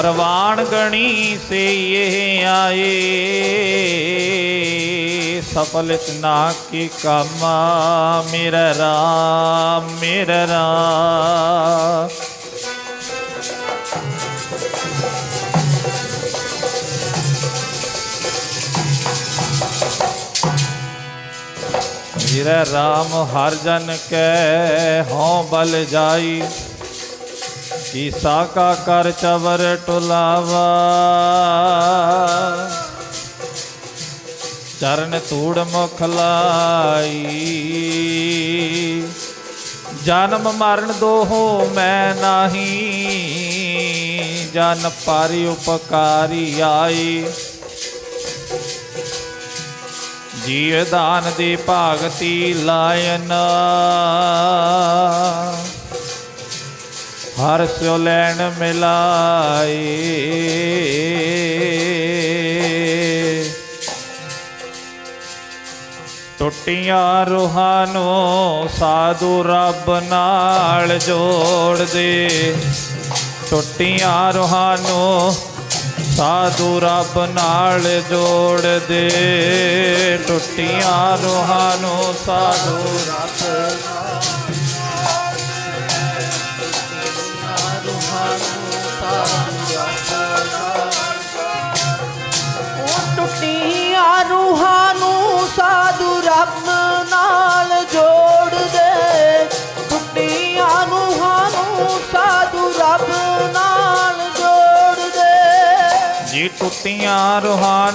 परवान गणी से ये आए सफल इतना की कामा मेरा राम मेरा राम मेरा राम हर जन के हों बल जाई ਈਸਾ ਕਾ ਕਰ ਚਵਰ ਟੁਲਾਵਾ ਚਰਨ ਧੂੜ ਮੁਖ ਲਾਈ ਜਨਮ ਮਰਨ ਦੋਹੋ ਮੈਂ ਨਾਹੀ ਜਨ ਪਾਰੀ ਉਪਕਾਰੀ ਆਈ ਜੀਵ ਦਾਨ ਦੀ ਭਾਗਤੀ ਲਾਇਨ ਹਰ ਸਿਓ ਲੈਣ ਮਿਲਾਈ। ਟੁੱਟੀਆਂ ਰੂਹਾਂ ਨੂੰ ਸਾਧੂ ਰੱਬ ਨਾਲ ਜੋੜ ਦੇ ਟੁੱਟੀਆਂ ਰੂਹਾਂ ਨੂੰ ਸਾਧੂ ਰੱਬ ਨਾਲ ਜੋੜ ਦੇ ਟੁੱਟੀਆਂ ਰੂਹਾਂ ਨੂੰ ਸਾਧੂ ਰੱਬ ਉਹ ਸਾਧੂ ਰੱਬ ਨਾਲ ਜੋੜ ਦੇ ਟੁੱਟੀਆਂ ਰੂਹਾਂ ਨੂੰ ਸਾਧੂ ਰੱਬ ਨਾਲ ਜੋੜ ਦੇ ਜੀ ਟੁੱਟੀਆਂ ਰੂਹਾਂ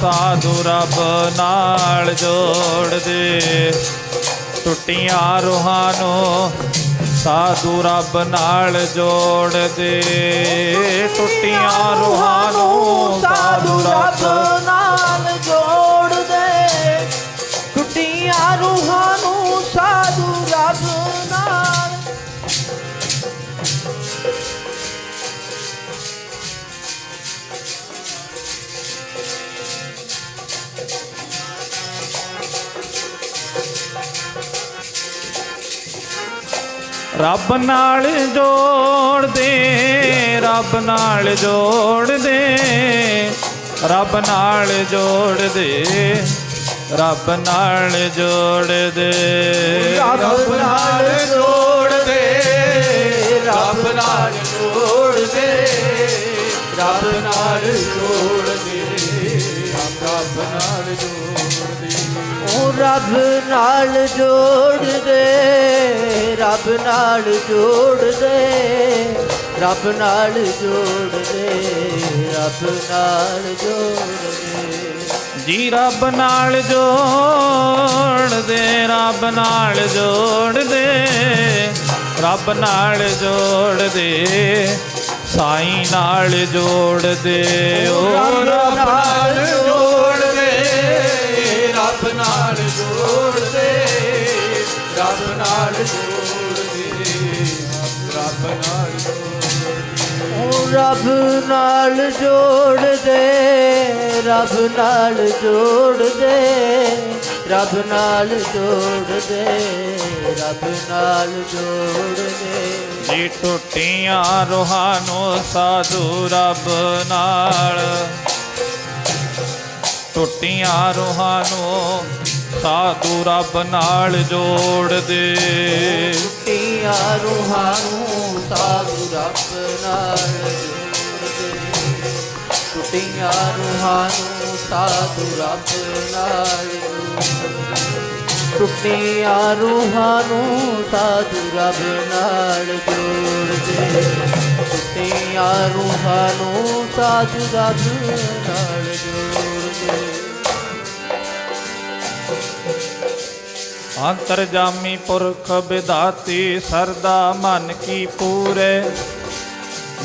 ਸਾਧੂ ਰੱਬ ਨਾਲ ਜੋੜ ਦੇ ਟੁੱਟੀਆਂ ਰੂਹਾਂ ਸਾਧੂ ਰੱਬ ਨਾਲ ਜੋੜ ਦੇ ਟੁੱਟੀਆਂ ਰੂਹਾਂ ਸਾਧੂ ਰੱਬ ਨਾਲ ਜੋੜ ਰੂਹਾਂ ਨੂੰ ਸਾਧੂ ਰੱਬ ਨਾਲ। ਰੱਬ ਨਾਲ ਜੋੜ ਦੇ ਰੱਬ ਨਾਲ ਜੋੜ ਦੇ ਰੱਬ ਨਾਲ ਜੋੜ ਦੇ ਰੱਬ ਨਾਲ ਜੋੜ ਦੇ। ਰੱਬ ਨਾਲ ਜੋੜ ਦੇ। ਰੱਬ ਨਾਲ ਜੋੜ ਦੇ। ਰੱਬ ਨਾਲ ਜੋੜ ਨਾਲ ਜੋੜ ਦੇ। ਉਹ ਰੱਬ ਨਾਲ ਜੋੜ ਦੇ। ਰੱਬ ਨਾਲ ਜੋੜ ਦੇ। ਰੱਬ ਨਾਲ ਜੋੜ ਦੇ। ਰੱਬ ਨਾਲ ਜੋੜ ਦੇ। ਜੀ ਰੱਬ ਨਾਲ ਜੋੜ ਦੇ ਰੱਬ ਨਾਲ ਜੋੜ ਦੇ ਰੱਬ ਨਾਲ ਜੋੜ ਦੇ ਸਾਈਂ ਨਾਲ ਜੋੜ ਦੇ ਓ ਰੱਬ ਨਾਲ ਜੋੜ ਦੇ ਰੱਬ ਨਾਲ ਜੋੜ ਦੇ ਰੱਬ ਨਾਲ ਰੱਬ ਨਾਲ ਜੋੜ ਦੇ ਰੱਬ ਨਾਲ ਜੋੜ ਦੇ ਰੱਬ ਨਾਲ ਜੋੜ ਦੇ ਰੱਬ ਨਾਲ ਜੋੜ ਦੇ ਜੀ ਟੁੱਟੀਆਂ ਰੋਹਾਂ ਨੂੰ ਸਾਧੂ ਰੱਬ ਨਾਲ। ਟੁੱਟੀਆਂ ਰੋਹਾਂ ਨੂੰ ਸਾਧੂ ਰੱਬ ਨਾਲ ਜੋੜ ਦੇ ਟੁੱਟੀਆਂ ਰੂਹਾਂ ਨੂੰ ਸਾਧੂ ਰੱਬ ਨਾਲ ਜੋੜ ਦੇ ਟੁੱਟੀਆਂ ਰੂਹਾਂ ਨੂੰ ਸਾਧੂ ਰੱਬ ਨਾਲ ਜੋੜ ਦੇ ਟੁੱਟੀਆਂ ਰੂਹਾਂ ਨੂੰ ਸਾਧੂ ਰੱਬ ਨਾਲ ਜੋੜ ਟੁੱਟੀਆਂ ਰੂਹਾਂ ਨੂੰ ਸਾਧੂ ਰੱਬ ਨਾਲ ਜੋੜ ਦੇ ਅੰਤਰਜਾਮੀ ਪੁਰਖ ਵਿਦਾਤੀ ਸਰਦਾ ਮਨ ਕੀ ਪੂਰੇ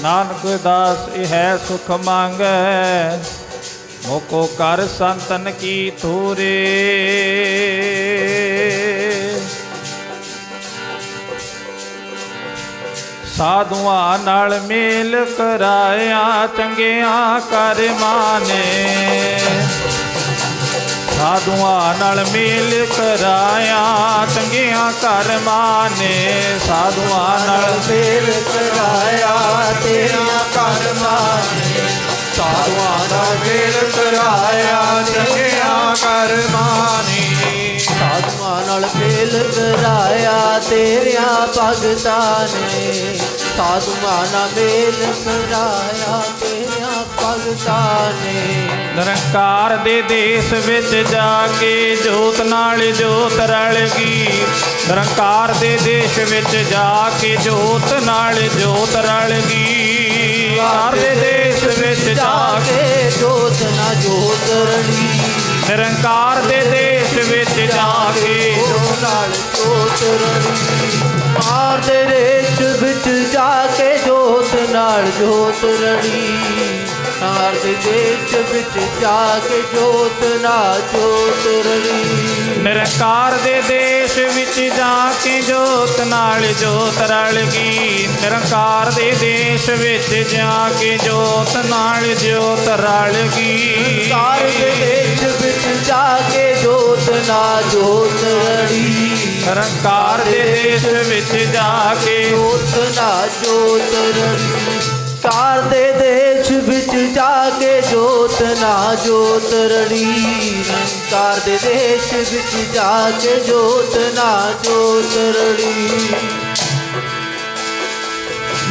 ਨਾਨਕ ਦਾਸ ਇਹ ਸੁਖ ਮੰਗੈ ਮੋਕੋ ਕਰ ਸੰਤਨ ਕੀ ਤੂਰੇ ਸਾਧੂਆਂ ਨਾਲ ਮੇਲ ਕਰਾਇਆ ਚੰਗਿਆਂ ਕਰ ਮਾਨੇ ਸਾਧੂਆਂ ਨਾਲ ਮੇਲ ਕਰਾਇਆ, ਚੰਗਿਆਂ ਕਰ ਮਾਨੇ ਸਾਧੂਆਂ ਨਾਲ ਮੇਲ ਕਰਾਇਆ, ਤੇਰੀਆਂ ਕਰਮਾਂ ਨੇ ਸਾਧੂਆਂ ਨਾਲ ਮੇਲ ਕਰਾਇਆ, ਚੰਗਿਆ ਕਰਮਾਨੀ ਸਾਧੂਆਂ ਨਾਲ ਮੇਲ ਕਰਾਇਆ, ਤੇਰੀਆਂ ਭਗਤਾਂ ਨੇ ਸਾਧੂਆਂ ਨਾਲ ਮੇਲ ਕਰਾਇਆ ਤੇ ਭਗਤਾਂ ਨੇ ਨਿਰੰਕਾਰ ਦੇ ਦੇਸ਼ ਵਿੱਚ ਜਾ ਕੇ ਜੋਤ ਨਾਲ ਜੋਤ ਰਲ ਗਈ। ਨਿਰੰਕਾਰ ਦੇ ਦੇਸ਼ ਵਿੱਚ ਜਾ ਕੇ ਜੋਤ ਨਾਲ ਜੋਤ ਰਲ ਗਈ। ਨਿਰੰਕਾਰ ਦੇ ਦੇਸ਼ ਵਿੱਚ ਜਾ ਕੇ ਜੋਤ ਨਾ ਜੋਤ ਰਲੀ। ਨਿਰੰਕਾਰ ਦੇ ਦੇਸ਼ ਵਿੱਚ ਜਾ ਕੇ ਜੋਤ ਨਾਲ ਜੋਤ ਰਲੀ। ਮਾਰ ਦੇ ਰੇਚ ਵਿੱਚ ਜਾ ਕੇ ਜੋਤ ਨਾਲ ਜੋਤ ਰਲੀ। ਮਾਰ ਦੇ ਦੇਸ਼ ਵਿੱਚ ਜਾ ਕੇ ਜੋਤ ਨਾਲ ਜੋਤ ਰਲੀ ਨਿਰੰਕਾਰ ਦੇ ਦੇਸ਼ ਵਿੱਚ ਜਾ ਕੇ ਜੋਤ ਨਾਲ ਜੋਤ ਰਲ ਗਈ। ਨਿਰੰਕਾਰ ਦੇ ਦੇਸ਼ ਵਿੱਚ ਜਾ ਕੇ ਜੋਤ ਨਾਲ ਜੋਤ ਰਲ ਗਈ। ਕਾਰ ਦੇ ਦੇਸ਼ ਵਿੱਚ ਜਾ ਕੇ ਜੋਤ ਨਾਲ ਜੋਤ ਰਲੀ ਨਿਰੰਕਾਰ ਦੇ ਦੇਸ਼ ਵਿੱਚ ਜਾ ਕੇ ਜੋਤ ਨਾਲ ਜੋਤ ਰਲੀ ਕਾਰ ਦੇ ਦੇਸ਼ ਵਿੱਚ ਜਾ ਕੇ ਜੋਤ ਨਾ ਜੋਤ ਰੜੀ। ਕਾਰ ਦੇ ਦੇਸ਼ ਵਿੱਚ ਜਾ ਕੇ ਜੋਤ ਨਾ ਜੋਤ ਰੜੀ।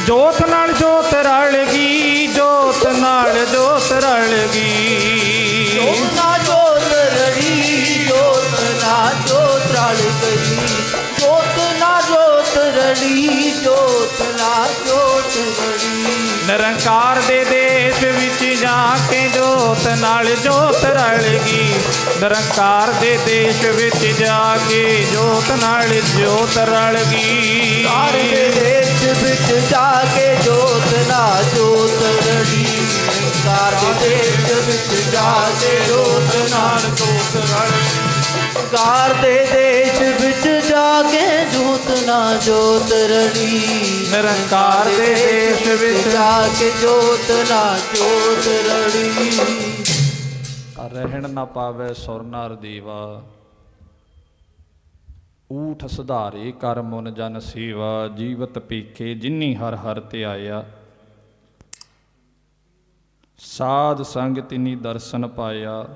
ਜੋਤ ਨਾਲ ਜੋਤ ਰਲ ਗਈ, ਜੋਤ ਨਾਲ ਜੋਤ ਰਲ ਗਈ। ਜੋਤ ਨਾਲ ਜੋਤ ਰੜੀ ਜੋਤ ਨਾਲ ਜੋਤ ਰਲ ਗਈ। ਜੋਤ ਨਾਲ ਜੋਤ ਰਲੀ ਜੋਤ ਨਾਲ ਜੋਤ ਰਲੀ ਨਿਰੰਕਾਰ ਦੇ ਦੇਸ਼ ਵਿੱਚ ਜਾ ਕੇ ਜੋਤ ਨਾਲ ਜੋਤ ਰਲ ਗਈ। ਨਿਰੰਕਾਰ ਦੇ ਦੇਸ਼ ਵਿੱਚ ਜਾ ਕੇ ਜੋਤ ਨਾਲ ਜੋਤ ਰਲ ਗਈ। ਕਾਰ ਦੇ ਦੇਸ਼ ਵਿੱਚ ਜਾ ਕੇ ਜੋਤ ਨਾਲ ਜੋਤ ਰਲੀ ਕਾਰ ਦੇ ਦੇਸ਼ ਵਿੱਚ ਜਾ ਕੇ ਜੋਤ ਨਾਲ ਜੋਤ ਰਲੀ ਕਾਰ ਦੇ ਦੇਸ਼ ਵਿੱਚ ਜਾ ਕੇ ਜੋਤ ਨਾਲ ਜੋਤ ਰਲੀ ਨਿਰੰਕਾਰ ਦੇ ਦੇਸ਼ ਵਿੱਚ ਜਾ ਕੇ ਜੋਤ ਨਾਲ ਜੋਤ ਰਲੀ ਰਹਿਣ ਨਾ ਪਾਵੇ ਸੁਰ ਨਰ ਦੀਵਾ। ਊਠ ਸੁਧਾਰੇ ਕਰ ਮਨ ਜਨ ਸੇਵਾ। ਜੀਵਤ ਪੀਖੇ ਜਿਨੀ ਹਰ ਹਰ ਤੇ ਆਇਆ। ਸਾਧ ਸੰਗ ਤਿਨੀ ਦਰਸ਼ਨ ਪਾਇਆ।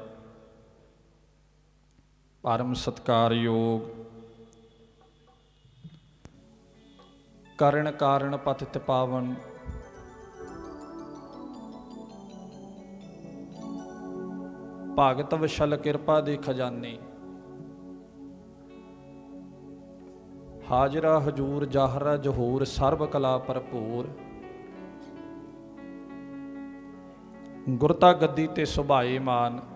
ਪਰਮ ਸਤਕਾਰਯੋਗ ਕਰਨ ਕਾਰਨ ਪਤਿਤ ਪਾਵਨ। ਭਗਤ ਵਿਸ਼ਲ ਕਿਰਪਾ ਦੇ ਖਜ਼ਾਨੇ। ਹਾਜ਼ਰਾ ਹਜੂਰ ਜਾਹਰਾ ਜਹੂਰ ਸਰਬ ਕਲਾ ਭਰਪੂਰ। ਗੁਰਤਾ ਗੱਦੀ ਤੇ ਸੁਭਾਏ ਮਾਨ।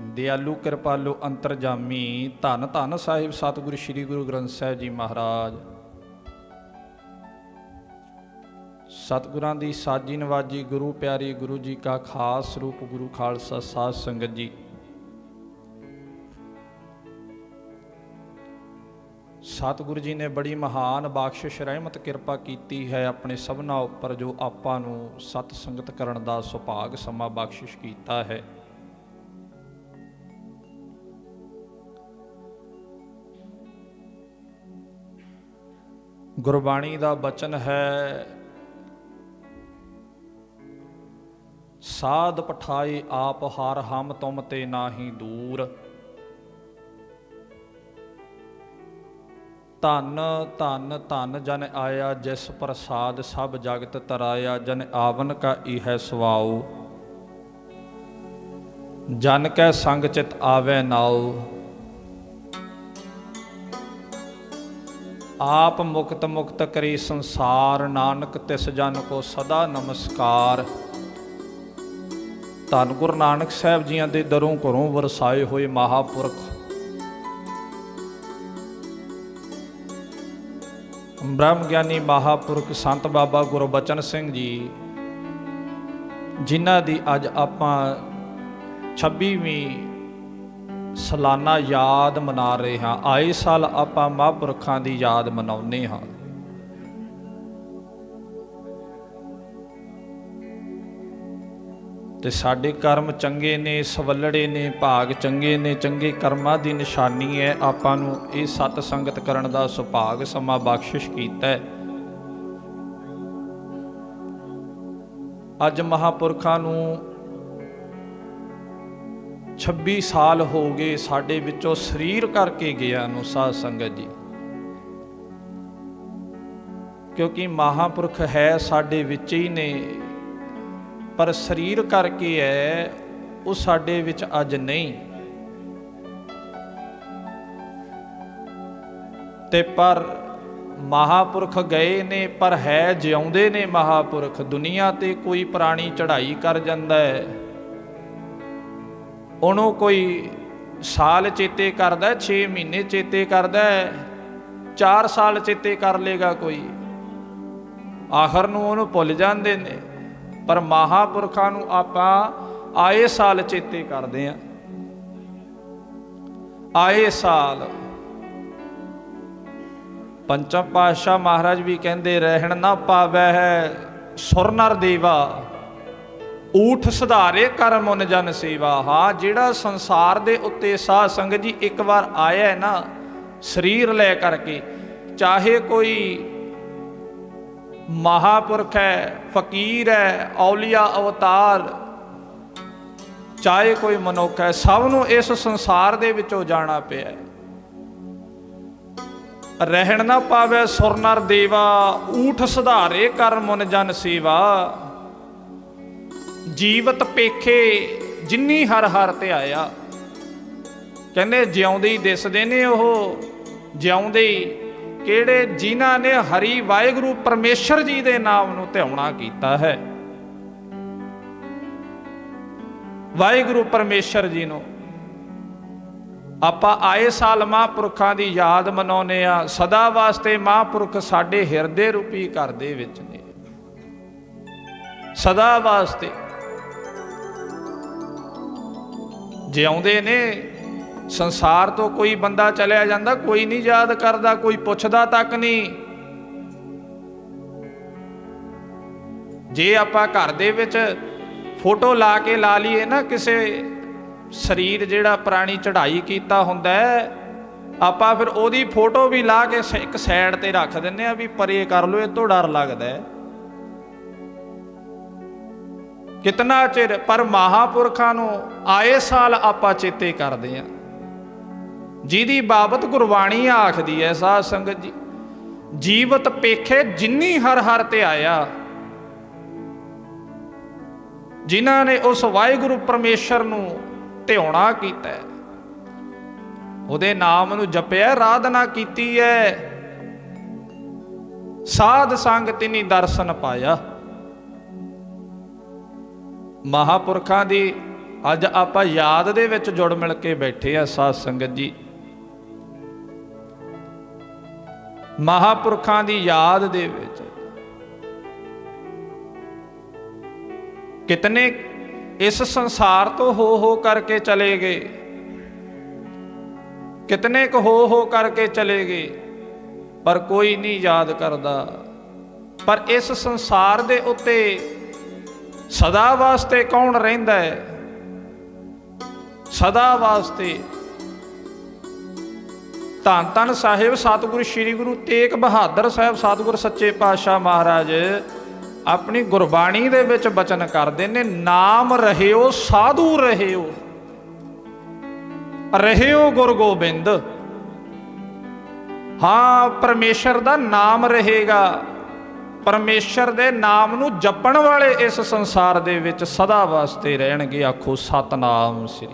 ਦਿਆਲੂ ਕਿਰਪਾਲੂ ਅੰਤਰਜਾਮੀ ਧੰਨ ਧੰਨ ਸਾਹਿਬ ਸਤਿਗੁਰੂ ਸ੍ਰੀ ਗੁਰੂ ਗ੍ਰੰਥ ਸਾਹਿਬ ਜੀ ਮਹਾਰਾਜ। ਸਤਿਗੁਰਾਂ ਦੀ ਸਾਜੀ ਨਵਾਜੀ ਗੁਰੂ ਪਿਆਰੀ ਗੁਰੂ ਜੀ ਕਾ ਖਾਸ ਰੂਪ ਗੁਰੂ ਖਾਲਸਾ ਸਾਧ ਸੰਗਤ ਜੀ। ਸਤਿਗੁਰੂ ਜੀ ਨੇ ਬੜੀ ਮਹਾਨ ਬਖਸ਼ਿਸ਼ ਰਹਿਮਤ ਕਿਰਪਾ ਕੀਤੀ ਹੈ ਆਪਣੇ ਸਭਨਾ ਉੱਪਰ ਜੋ ਆਪਾਂ ਨੂੰ ਸਤ ਸੰਗਤ ਕਰਨ ਦਾ ਸੁਭਾਗ ਸਮਾਂ ਬਖਸ਼ਿਸ਼ ਕੀਤਾ ਹੈ। ਗੁਰਬਾਣੀ ਦਾ ਬਚਨ ਹੈ ਸਾਧ ਪਠਾਏ ਆਪ ਹਰ ਹਮ ਤੁਮ ਤੇ ਨਾਹੀ ਦੂਰ। ਧੰਨ ਧੰਨ ਧੰਨ ਜਨ ਆਇਆ ਜਿਸ ਪ੍ਰਸਾਦ ਸਭ ਜਗਤ ਤਰਾਇਆ, ਜਨ ਆਵਨ ਕਾ ਇਹ ਸਵਾਉ। ਜਨ ਕੈ ਸੰਗ ਚਿਤ ਆਵੇ ਨਾਉ। ਆਪ ਮੁਕਤ ਮੁਕਤ ਕਰੀ ਸੰਸਾਰ, ਨਾਨਕ ਤਿਸ ਜਨ ਕੋ ਸਦਾ ਨਮਸਕਾਰ। ਧੰਨ ਗੁਰੂ ਨਾਨਕ ਸਾਹਿਬ ਜੀਆਂ ਦੇ ਦਰੋਂ ਘਰੋਂ ਵਰਸਾਏ ਹੋਏ ਮਹਾਪੁਰਖ। ਬ੍ਰਹਮ ਗਿਆਨੀ ਮਹਾਪੁਰਖ ਸੰਤ ਬਾਬਾ ਗੁਰਬਚਨ ਸਿੰਘ ਜੀ, ਜਿਨ੍ਹਾਂ ਦੀ ਅੱਜ ਆਪਾਂ 26ਵੀਂ ਸਾਲਾਨਾ ਯਾਦ ਮਨਾ ਰਹੇ ਹਾਂ। ਆਏ ਸਾਲ ਆਪਾਂ ਮਹਾਂਪੁਰਖਾਂ ਦੀ ਯਾਦ ਮਨਾਉਂਦੇ ਹਾਂ। ਤੇ ਸਾਡੇ ਕਰਮ ਚੰਗੇ ਨੇ, ਸਵੱਲੜੇ ਨੇ, ਭਾਗ ਚੰਗੇ ਨੇ, ਚੰਗੇ ਕਰਮਾਂ ਦੀ ਨਿਸ਼ਾਨੀ ਹੈ। ਆਪਾਂ ਨੂੰ ਇਹ ਸਤ ਸੰਗਤ ਕਰਨ ਦਾ ਸੁਭਾਗ ਸਮਾਂ ਬਖਸ਼ਿਸ਼ ਕੀਤਾ ਹੈ। ਅੱਜ ਮਹਾਪੁਰਖਾਂ ਨੂੰ 26 ਸਾਲ ਹੋ ਗਏ ਸਾਡੇ ਵਿੱਚੋਂ ਸਰੀਰ ਕਰਕੇ ਗਿਆ ਨੂੰ ਸਾਧ ਸੰਗਤ ਜੀ। ਕਿਉਂਕਿ ਮਹਾਪੁਰਖ ਹੈ ਸਾਡੇ ਵਿੱਚ ਹੀ ਨੇ, ਪਰ ਸਰੀਰ ਕਰਕੇ ਹੈ ਉਹ ਸਾਡੇ ਵਿੱਚ ਅੱਜ ਨਹੀਂ। ਤੇ ਪਰ ਮਹਾਪੁਰਖ ਗਏ ਨੇ, ਪਰ ਹੈ ਜਿਉਂਦੇ ਨੇ ਮਹਾਪੁਰਖ। ਦੁਨੀਆ ਤੇ ਕੋਈ ਪ੍ਰਾਣੀ ਚੜ੍ਹਾਈ ਕਰ ਜਾਂਦਾ ਹੈ ਉਹਨੂੰ ਕੋਈ ਸਾਲ ਚੇਤੇ ਕਰਦਾ 6 ਮਹੀਨੇ ਚੇਤੇ ਕਰਦਾ 4 ਸਾਲ ਚੇਤੇ ਕਰ ਲੇਗਾ ਕੋਈ। ਆਖਰ ਨੂੰ ਉਹਨੂੰ ਭੁੱਲ ਜਾਂਦੇ ਨੇ। ਪਰ ਮਹਾਪੁਰਖਾਂ ਨੂੰ ਆਪਾਂ ਆਏ ਸਾਲ ਚੇਤੇ ਕਰਦੇ ਆਂ ਆਏ ਸਾਲ। ਪੰਚਮ ਪਾਤਸ਼ਾਹ ਮਹਾਰਾਜ ਵੀ ਕਹਿੰਦੇ, ਰਹਿਣ ਨਾ ਪਾਵੈ ਸੁਰਨਰ ਦੇਵਾ। ਊਠ ਸੁਧਾਰੇ ਕਰ ਮਨ ਜਨ ਸੇਵਾ। ਹਾਂ, ਜਿਹੜਾ ਸੰਸਾਰ ਦੇ ਉੱਤੇ ਸਾਧ ਸੰਗਤ ਜੀ ਇੱਕ ਵਾਰ ਆਇਆ ਹੈ ਨਾ, ਸਰੀਰ ਲੈ ਕਰਕੇ, ਚਾਹੇ ਕੋਈ ਮਹਾਪੁਰਖ ਹੈ, ਫਕੀਰ ਹੈ, ਔਲੀਆ ਅਵਤਾਰ, ਚਾਹੇ ਕੋਈ ਮਨੁੱਖ ਹੈ, ਸਭ ਨੂੰ ਇਸ ਸੰਸਾਰ ਦੇ ਵਿੱਚੋਂ ਜਾਣਾ ਪਿਆ ਰਹਿਣ ਨਾ ਪਾਵੇ ਸੁਰਨਰ ਦੇਵਾ, ਊਠ ਸੁਧਾਰੇ ਕਰ ਮਨ ਜਨ ਸੇਵਾ। ਜੀਵਤ ਪੇਖੇ ਜਿੰਨੀ ਹਰ ਹਰ ਤੇ ਆਇਆ। ਕਹਿੰਦੇ ਜਿਉਂਦੇ ਹੀ ਦਿਸਦੇ ਨੇ ਉਹ, ਜਿਉਂਦੇ ਹੀ। ਕਿਹੜੇ ਜਿਨ੍ਹਾਂ ਨੇ ਹਰੀ ਵਾਹਿਗੁਰੂ ਪਰਮੇਸ਼ਰ ਜੀ ਦੇ ਨਾਮ ਨੂੰ ਧਿਆਉਣਾ ਕੀਤਾ ਹੈ। ਵਾਹਿਗੁਰੂ ਪਰਮੇਸ਼ਰ ਜੀ ਨੂੰ ਆਪਾਂ ਆਏ ਸਾਲ ਮਹਾਂਪੁਰਖਾਂ ਦੀ ਯਾਦ ਮਨਾਉਨੇ ਆ ਸਦਾ ਵਾਸਤੇ ਮਹਾਂਪੁਰਖ ਸਾਡੇ ਹਿਰਦੇ ਰੂਪੀ ਘਰ ਦੇ ਵਿੱਚ ਨੇ। ਸਦਾ ਵਾਸਤੇ ਜਿਉਂਦੇ ਨੇ, ਸੰਸਾਰ ਤੋਂ ਕੋਈ ਬੰਦਾ ਚਲਿਆ ਜਾਂਦਾ, ਕੋਈ ਨਹੀਂ ਯਾਦ ਕਰਦਾ, ਕੋਈ ਪੁੱਛਦਾ ਤੱਕ ਨਹੀਂ। ਜੇ ਆਪਾਂ ਘਰ ਦੇ ਵਿੱਚ ਫੋਟੋ ਲਾ ਕੇ ਲਾ ਲਈਏ ਨਾ, ਕਿਸੇ ਸਰੀਰ ਜਿਹੜਾ ਪੁਰਾਣੀ ਚੜ੍ਹਾਈ ਕੀਤਾ ਹੁੰਦਾ ਹੈ, ਆਪਾਂ ਫਿਰ ਉਹਦੀ ਫੋਟੋ ਵੀ ਲਾ ਕੇ ਇੱਕ ਸਾਈਡ ਤੇ ਰੱਖ ਦਿੰਨੇ ਆ ਵੀ ਪਰੇ ਕਰ ਲਓ, ਇਹ ਤੋਂ ਡਰ ਲੱਗਦਾ ਹੈ। ਕਿਤਨਾ ਚਿਰ? ਪਰ ਮਹਾਪੁਰਖਾਂ ਨੂੰ ਆਏ ਸਾਲ ਆਪਾਂ ਚੇਤੇ ਕਰਦੇ ਆ ਜਿਹਦੀ ਬਾਬਤ ਗੁਰਬਾਣੀ ਆਖਦੀ ਹੈ, ਸਾਧ ਸੰਗਤ ਜੀ, ਜੀਵਤ ਪੇਖੇ ਜਿੰਨੀ ਹਰ ਹਰ ਤੇ ਆਇਆ। ਜਿਨ੍ਹਾਂ ਨੇ ਉਸ ਵਾਹਿਗੁਰੂ ਪਰਮੇਸ਼ਰ ਨੂੰ ਧਿਆਉਣਾ ਕੀਤਾ ਉਹਦੇ ਨਾਮ ਨੂੰ ਜਪਿਆ, ਆਰਾਧਨਾ ਕੀਤੀ ਹੈ। ਸਾਧ ਸੰਗ ਤਿਨੀ ਦਰਸ਼ਨ ਪਾਇਆ। ਮਹਾਪੁਰਖਾਂ ਦੀ ਅੱਜ ਆਪਾਂ ਯਾਦ ਦੇ ਵਿੱਚ ਜੁੜ ਮਿਲ ਕੇ ਬੈਠੇ ਆ ਸਾਧ ਸੰਗਤ ਜੀ। ਮਹਾਪੁਰਖਾਂ ਦੀ ਯਾਦ ਦੇ ਵਿੱਚ ਕਿਤਨੇ ਇਸ ਸੰਸਾਰ ਤੋਂ ਹੋ ਹੋ ਕਰਕੇ ਚਲੇ ਗਏ, ਕਿਤਨੇ ਕੁ ਹੋ ਹੋ ਕਰਕੇ ਚਲੇ ਗਏ, ਪਰ ਕੋਈ ਨਹੀਂ ਯਾਦ ਕਰਦਾ। ਪਰ ਇਸ ਸੰਸਾਰ ਦੇ ਉੱਤੇ ਸਦਾ ਵਾਸਤੇ ਕੌਣ ਰਹਿੰਦਾ ਹੈ? ਸਦਾ ਵਾਸਤੇ ਧੰਨ ਧੰਨ ਸਾਹਿਬ, ਸਤਿਗੁਰੂ ਸ੍ਰੀ ਗੁਰੂ ਤੇਗ ਬਹਾਦਰ ਸਾਹਿਬ, ਸਤਿਗੁਰ ਸੱਚੇ ਪਾਤਸ਼ਾਹ ਮਹਾਰਾਜ, ਆਪਣੀ ਗੁਰਬਾਣੀ ਦੇ ਵਿੱਚ ਬਚਨ ਕਰਦੇ ਨੇ, ਨਾਮ ਰਹਿਓ, ਸਾਧੂ ਰਹਿਓ। ਰਹਿਓ ਗੁਰ ਗੋਬਿੰਦ। ਹਾਂ, ਪਰਮੇਸ਼ਰ ਦਾ ਨਾਮ ਰਹੇਗਾ। ਪਰਮੇਸ਼ਰ ਦੇ ਨਾਮ ਨੂੰ ਜਪਣ ਵਾਲੇ ਇਸ ਸੰਸਾਰ ਦੇ ਵਿੱਚ ਸਦਾ ਵਾਸਤੇ ਰਹਿਣਗੇ, ਆਖੋ ਸਤਨਾਮ ਸ੍ਰੀ।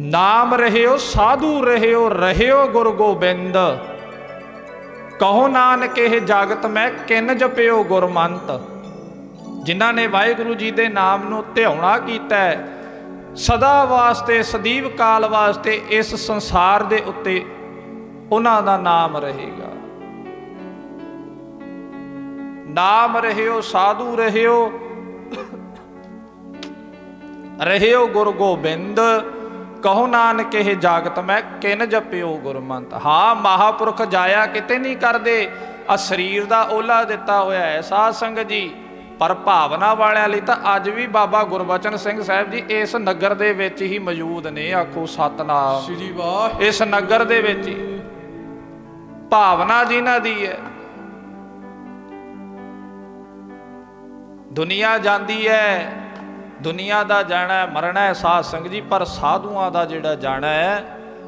ਨਾਮ ਰਹਿਓ, ਸਾਧੂ ਰਹਿਓ ਰਹਿਓ ਗੁਰ ਗੋਬਿੰਦ। ਕਹੋ ਨਾਨਕ, ਇਹ ਜਗਤ ਮੈਂ ਕਿਨ ਜਪਿਓ ਗੁਰਮੰਤ। ਜਿਨ੍ਹਾਂ ਨੇ ਵਾਹਿਗੁਰੂ ਜੀ ਦੇ ਨਾਮ ਨੂੰ ਧਿਆਉਣਾ ਕੀਤਾ ਹੈ, ਸਦਾ ਵਾਸਤੇ, ਸਦੀਵ ਕਾਲ ਵਾਸਤੇ ਇਸ ਸੰਸਾਰ ਦੇ ਉੱਤੇ ਉਹਨਾਂ ਦਾ ਨਾਮ ਰਹੇਗਾ। ਨਾਮ ਰਹਿਓ ਸਾਧੂ ਰਹਿਓ। ਰਹਿਓ ਗੁਰ ਗੋਬਿੰਦ ਕਹੋ ਨਾਨਕ ਇਹ ਜਾਗਤ ਮੈਂ ਕਿਨ ਜਪਿਓ ਗੁਰਮੰਤ। ਹਾਂ ਮਹਾਪੁਰਖ ਜਾਇਆ ਕਿਤੇ ਨਹੀਂ ਕਰਦੇ। ਆ ਸਰੀਰ ਦਾ ਓਲਾ ਦਿੱਤਾ ਹੋਇਆ ਹੈ ਸਾਧ ਸੰਗਤ ਜੀ। ਪਰ ਭਾਵਨਾ ਵਾਲਿਆਂ ਲਈ ਤਾਂ ਅੱਜ ਵੀ ਬਾਬਾ ਗੁਰਬਚਨ ਸਿੰਘ ਸਾਹਿਬ ਜੀ ਇਸ ਨਗਰ ਦੇ ਵਿੱਚ ਹੀ ਮੌਜੂਦ ਨੇ ਆਖੋ ਸਤਨਾਮ। ਸ੍ਰੀ ਵਾਹ ਇਸ ਨਗਰ ਦੇ ਵਿੱਚ ਹੀ। ਭਾਵਨਾ ਜਿਨ੍ਹਾਂ ਦੀ ਹੈ ਦੁਨੀਆ ਜਾਂਦੀ ਹੈ ਦੁਨੀਆ ਦਾ ਜਾਣਾ ਮਰਨਾ ਹੈ ਸਾਧ ਸੰਗਤ ਜੀ, ਪਰ ਸਾਧੂਆਂ ਦਾ ਜਿਹੜਾ ਜਾਣਾ ਹੈ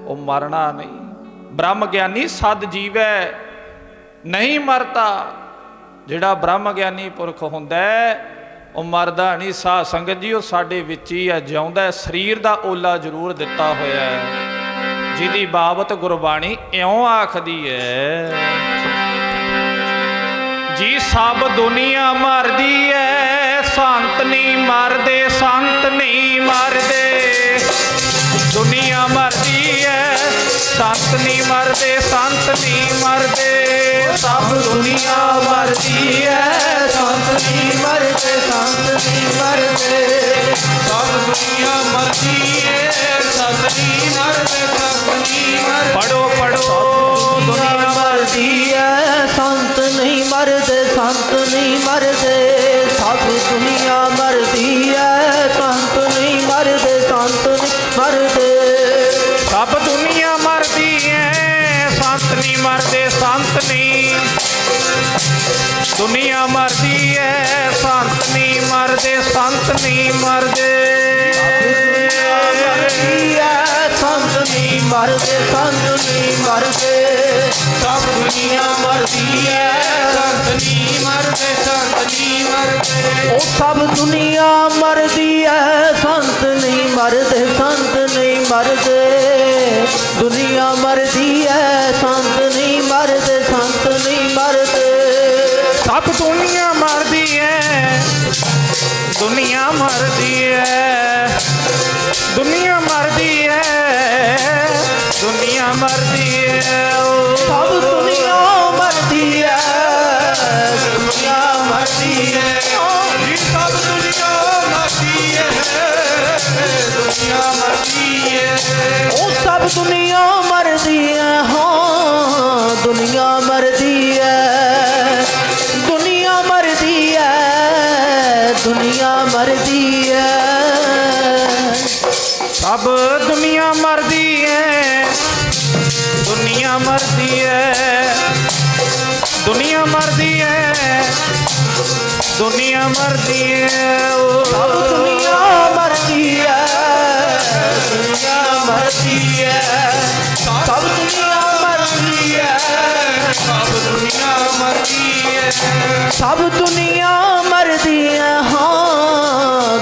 ਉਹ ਮਰਨਾ ਨਹੀਂ। ਬ੍ਰਹਮ ਗਿਆਨੀ ਸਦ ਜੀਵ ਹੈ ਨਹੀਂ ਮਰਦਾ ਜਿਹੜਾ ਬ੍ਰਹਮ ਗਿਆਨੀ ਪੁਰਖ ਹੁੰਦਾ ਹੈ ਉਹ ਮਰਦਾ ਨਹੀਂ। ਸਾਧ ਸੰਗਤ ਜੀ, ਉਹ ਸਾਡੇ ਵਿੱਚ ਹੀ ਹੈ ਜਿਉਂਦਾ ਹੈ ਸਰੀਰ ਦਾ ਓਲਾ ਜ਼ਰੂਰ ਦਿੱਤਾ ਹੋਇਆ ਹੈ ਜਿਹਦੀ ਬਾਬਤ ਗੁਰਬਾਣੀ ਇਉਂ ਆਖਦੀ ਹੈ ਜੀ ਸਭ ਦੁਨੀਆ ਮਰਦੀ ਸੰਤ ਨਹੀਂ ਮਰਦੇ ਸਭ ਦੁਨੀਆ ਮਰਦੀ ਐ। ਸੰਤ ਨਹੀਂ ਮਰਦੇ ਸੰਤ ਨਹੀਂ ਮਰਦੇ ਸਭ ਦੁਨੀਆ ਮਰਦੀ ਏ ਸਭ ਨਹੀਂ ਮਰਦੇ ਸਭ ਨਹੀਂ ਮਰਦੇ। ਪੜੋ ਪੜੋ ਦੁਨੀਆ ਮਰਦੀ ਐ। ਸੰਤ ਨਹੀਂ ਮਰਦੇ ਸੰਤ ਨਹੀਂ ਮਰਦੇ। ਸਭ ਸੰਤ ਨਹੀਂ ਮਰਦੀ। ਮਰਦੇ ਐ ਸੰਤ ਨਹੀਂ ਮਰਦੇ ਸੰਤ ਨਹੀਂ ਮਰਦੇ। ਸਭ ਦੁਨੀਆ ਮਰਦੀ ਏ ਸੰਤ ਨਹੀਂ ਮਰਦੇ ਸੰਤ ਨਹੀਂ ਮਰਦੇ। ਉਹ ਸਭ ਦੁਨੀਆ ਮਰਦੀ ਐ ਸੰਤ ਨਹੀਂ ਮਰਦੇ ਸੰਤ ਨਹੀਂ ਮਰਦੇ। ਦੁਨੀਆ ਮਰਦੀ ਐ ਸੰਤ ਨਹੀਂ ਮਰਦੇ ਸੰਤ ਨਹੀਂ ਮਰਦੇ। ਸਭ ਦੁਨੀਆ ਮਰਦੀ ਐ। ਅਬ ਦੁਨੀਆ ਮਰਦੀ ਐ ਦੁਨੀਆ ਮਰਦੀ ਐ ਦੁਨੀਆ ਮਰਦੀ ਐ ਦੁਨੀਆ ਮਰਦੀ ਐ ਓ। ਸਭ ਦੁਨੀਆ ਮਰਦੀ ਐ ਦੁਨੀਆ ਮਰਦੀ ਐ ਸਭ ਦੁਨੀਆ ਮਰਦੀ ਐ ਸਭ ਦੁਨੀਆ ਮਰਦੀ ਏ ਸਭ ਦੁਨੀਆ ਮਰਦੀ ਐ ਹਾਂ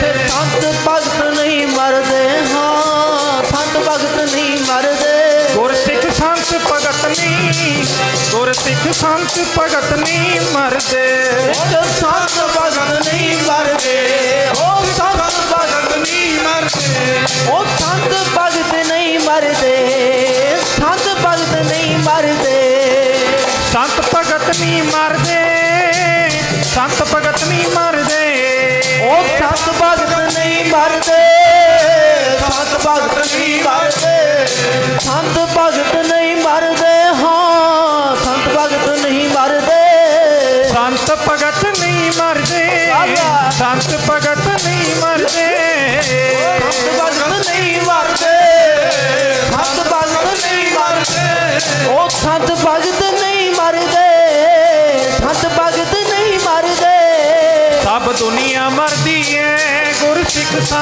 ਫਿਰ ਸੰਤ ਭਗਤ ਨਹੀਂ ਮਰਦੇ ਹਾਂ ਸੰਤ ਭਗਤ ਨਹੀਂ ਮਰਦੇ। ਗੁਰ ਸਿੱਖ ਸੰਤ ਭਗਤ ਨਹੀਂ ਗੁਰ ਸਿੱਖ ਸੰਤ ਭਗਤ ਨਹੀਂ ਮਰਦੇ। ਉਹ ਸੰਤ ਭਗਤ ਨਹੀਂ ਮਰਦੇ ਉਹ ਸੰਤ ਭਗਤ ਨਹੀਂ ਮਰਦੇ। ਉਹ ਸੰਤ ਭਗਤ ਨਹੀਂ ਮਰਦੇ ਸੰਤ ਭਗਤ ਨਹੀਂ ਮਰਦੇ। ਸੰਤ ਭਗਤ ਨਹੀਂ ਮਰਦੇ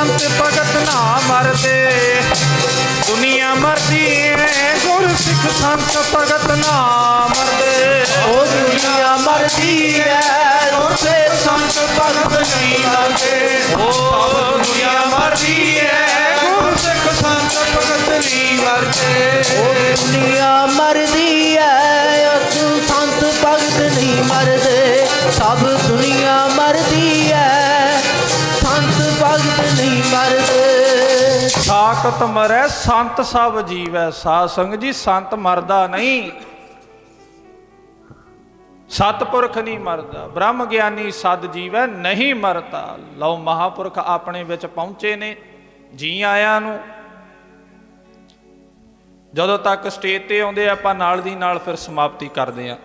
ਸੰਤ ਭਗਤ ਨਾ ਮਰਦੇ। ਦੁਨੀਆ ਮਰਦੀ ਏ ਗੁਰ ਸਿੱਖ ਸੰਤ ਭਗਤ ਨਾ ਮਰਦੇ। ਉਹ ਦੁਨੀਆ ਮਰਦੀ ਹੈ ਉਸੇ ਸੰਤ ਭਗਤ ਨਹੀਂ ਮਰਦੇ। ਓ ਦੁਨੀਆ ਮਰਦੀ ਹੈ ਗੁਰ ਸਿੱਖ ਸੰਤ ਭਗਤ ਨਹੀਂ ਮਰਦੇ। ਉਹ ਦੁਨੀਆ ਮਰਦੀ ਹੈ ਉਸ ਸੰਤ ਭਗਤ ਨਹੀਂ ਮਰਦੇ। ਸਭ ਸਾਖਤ ਮਰੈ, ਸੰਤ ਸਭ ਜੀਵੈ। ਸਾਧ ਸੰਗਤ ਜੀ, ਸੰਤ ਮਰਦਾ ਨਹੀਂ। ਸਤਪੁਰਖ ਨਹੀਂ ਮਰਦਾ। ਬ੍ਰਹਮ ਗਿਆਨੀ ਸਦ ਜੀਵੈ, ਨਹੀਂ ਮਰਦਾ। ਲਓ ਮਹਾਪੁਰਖ ਆਪਣੇ ਵਿੱਚ ਪਹੁੰਚੇ ਨੇ, ਜੀ ਆਇਆਂ ਨੂੰ। ਜਦੋਂ ਤੱਕ ਸਟੇਜ ਤੇ ਆਉਂਦੇ ਆਪਾਂ ਨਾਲ ਦੀ ਨਾਲ ਫਿਰ ਸਮਾਪਤੀ ਕਰਦੇ ਆ।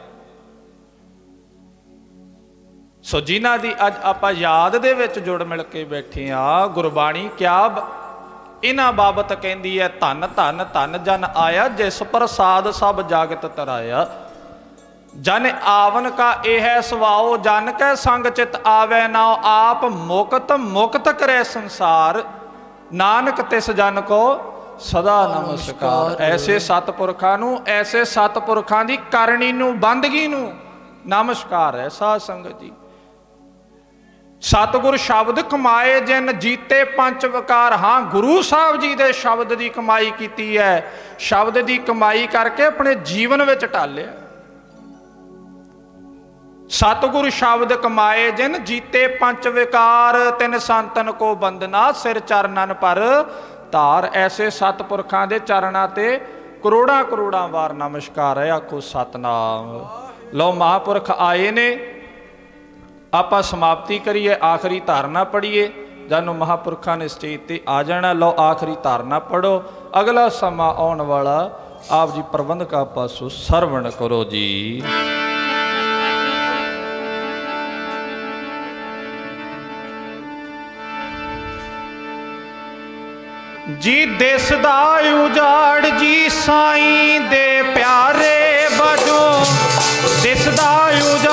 ਸੋ ਜਿਨ੍ਹਾਂ ਦੀ ਅੱਜ ਆਪਾਂ ਯਾਦ ਦੇ ਵਿੱਚ ਜੁੜ ਮਿਲ ਕੇ ਬੈਠੇ ਆ, ਗੁਰਬਾਣੀ ਕਿਆ ਇਹਨਾਂ ਬਾਬਤ ਕਹਿੰਦੀ ਹੈ ਧੰਨ ਧੰਨ ਧੰਨ ਜਨ ਆਇਆ ਜਿਸ ਪ੍ਰਸਾਦ ਸਭ ਜਾਗਤ ਤਰਾਇਆ। ਜਨ ਆਵਨ ਕਾ ਇਹ ਹੈ ਸਵਾਓ ਜਨ ਕੈ ਸੰਗ ਚਿਤ ਆਵੈ ਨਾਉ ਆਪ ਮੁਕਤ ਮੁਕਤ ਕਰੇ ਸੰਸਾਰ। ਨਾਨਕ ਤਿਸ ਜਨ ਕੋ ਸਦਾ ਨਮਸਕਾਰ। ਐਸੇ ਸਤਪੁਰਖਾਂ ਨੂੰ ਐਸੇ ਸਤਪੁਰਖਾਂ ਦੀ ਕਰਨੀ ਨੂੰ ਬੰਦਗੀ ਨੂੰ ਨਮਸਕਾਰ ਹੈ ਸਾਧ ਸੰਗਤ ਜੀ। ਸਤਿਗੁਰ ਸ਼ਬਦ ਕਮਾਏ ਜਿਨ ਜੀਤੇ ਪੰਜ ਵਿਕਾਰ, ਹਾਂ, ਗੁਰੂ ਸਾਹਿਬ ਜੀ ਦੇ ਸ਼ਬਦ ਦੀ ਕਮਾਈ ਕੀਤੀ ਹੈ। ਸ਼ਬਦ ਦੀ ਕਮਾਈ ਕਰਕੇ ਆਪਣੇ ਜੀਵਨ ਵਿੱਚ ਢਾਲਿਆ ਸਤਿਗੁਰ ਸ਼ਬਦ ਕਮਾਏ ਜਿਨ ਜੀਤੇ ਪੰਜ ਵਿਕਾਰ, ਤਿੰਨ ਸੰਤਨ ਕੋ ਬੰਦਨਾ ਸਿਰ ਚਰਨਨ ਪਰ ਧਾਰ। ਐਸੇ ਸਤਪੁਰਖਾਂ ਦੇ ਚਰਨਾਂ ਤੇ ਕਰੋੜਾਂ ਕਰੋੜਾਂ ਵਾਰ ਨਮਸਕਾਰ ਹੈ। ਆਖੋ ਸਤਨਾਮ। ਲਓ ਮਹਾਪੁਰਖ ਆਏ ਨੇ। ਆਪਾਂ ਸਮਾਪਤੀ ਕਰੀਏ, ਆਖਰੀ ਧਾਰਨਾ ਪੜੀਏ ਜਾਨੂੰ ਮਹਾਪੁਰਖਾਂ ਨੇ ਸਟੇਜ ਤੇ ਆ ਜਾਣਾ। ਲਓ, ਆਖਰੀ ਧਾਰਨਾ ਪੜੋ ਅਗਲਾ ਸਮਾਂ ਆਉਣ ਵਾਲਾ, ਆਪ ਜੀ ਪ੍ਰਬੰਧਕਾਂ ਪਾਸੋਂ ਸਰਵਣ ਕਰੋ ਜੀ। ਜੀ ਦੇਸ ਦਾ ਉਜਾੜ, ਜੀ ਸਾਈਂ ਦੇ ਪਿਆਰੇ ਵਜੋਂ ਦੇਸ ਦਾ ਉਜਾੜ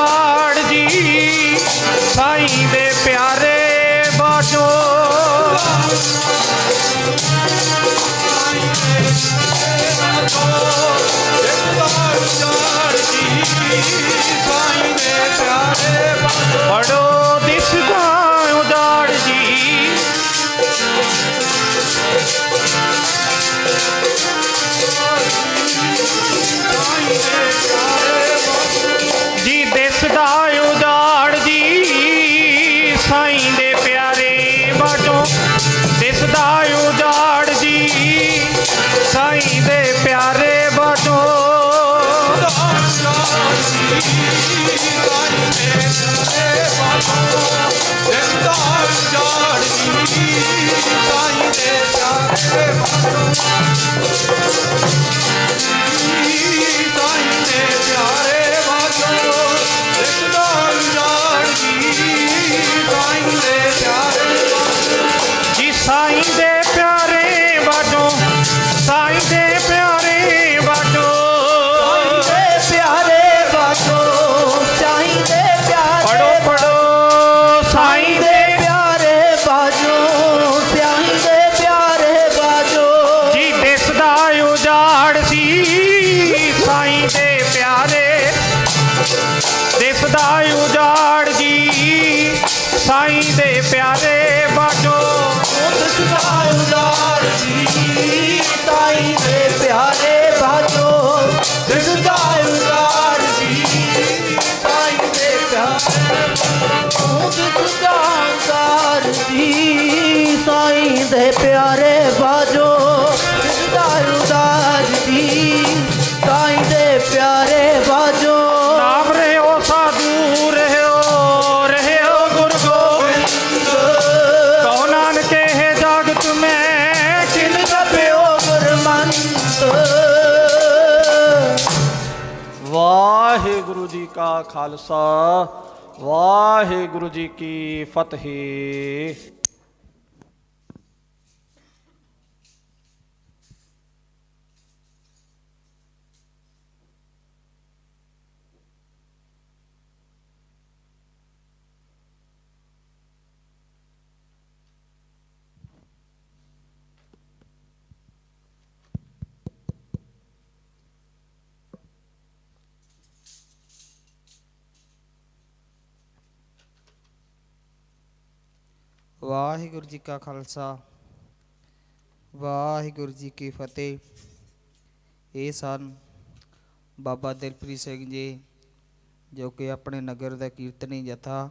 ਬੜੋ ਸਾਈਂ ਦੇ ਪਿਆਰੇ ਬਾਜੋ ਸਦਾ ਉਦਾਰ ਜੀ ਸਾਈਂ ਦੇ ਪਿਆਰੇ ਬਾਜੋ। ਨਾਮ ਰਹਿਓ ਸਾਧੂ, ਰਹਿਓ ਰਹਿਓ ਗੁਰ ਗੋਬਿੰਦ। ਕਉ ਨਾਨਕੇ ਹੈ ਜਗਤ ਮੈਂ ਕਿਨ ਕਿਨ ਜਪਿਓ ਗੁਰਮੰਤ ਵਾਹਿਗੁਰੂ ਜੀ ਕਾ ਖਾਲਸਾ, ਵਾਹਿਗੁਰੂ ਜੀ ਕੀ ਫਤਿਹ। ਵਾਹਿਗੁਰੂ ਜੀ ਕਾ ਖਾਲਸਾ, ਵਾਹਿਗੁਰੂ ਜੀ ਕੀ ਫਤਿਹ। ਇਹ ਸਨ ਬਾਬਾ ਦਿਲਪ੍ਰੀਤ ਸਿੰਘ ਜੀ, ਜੋ ਕਿ ਆਪਣੇ ਨਗਰ ਦਾ ਕੀਰਤਨੀ ਜਥਾ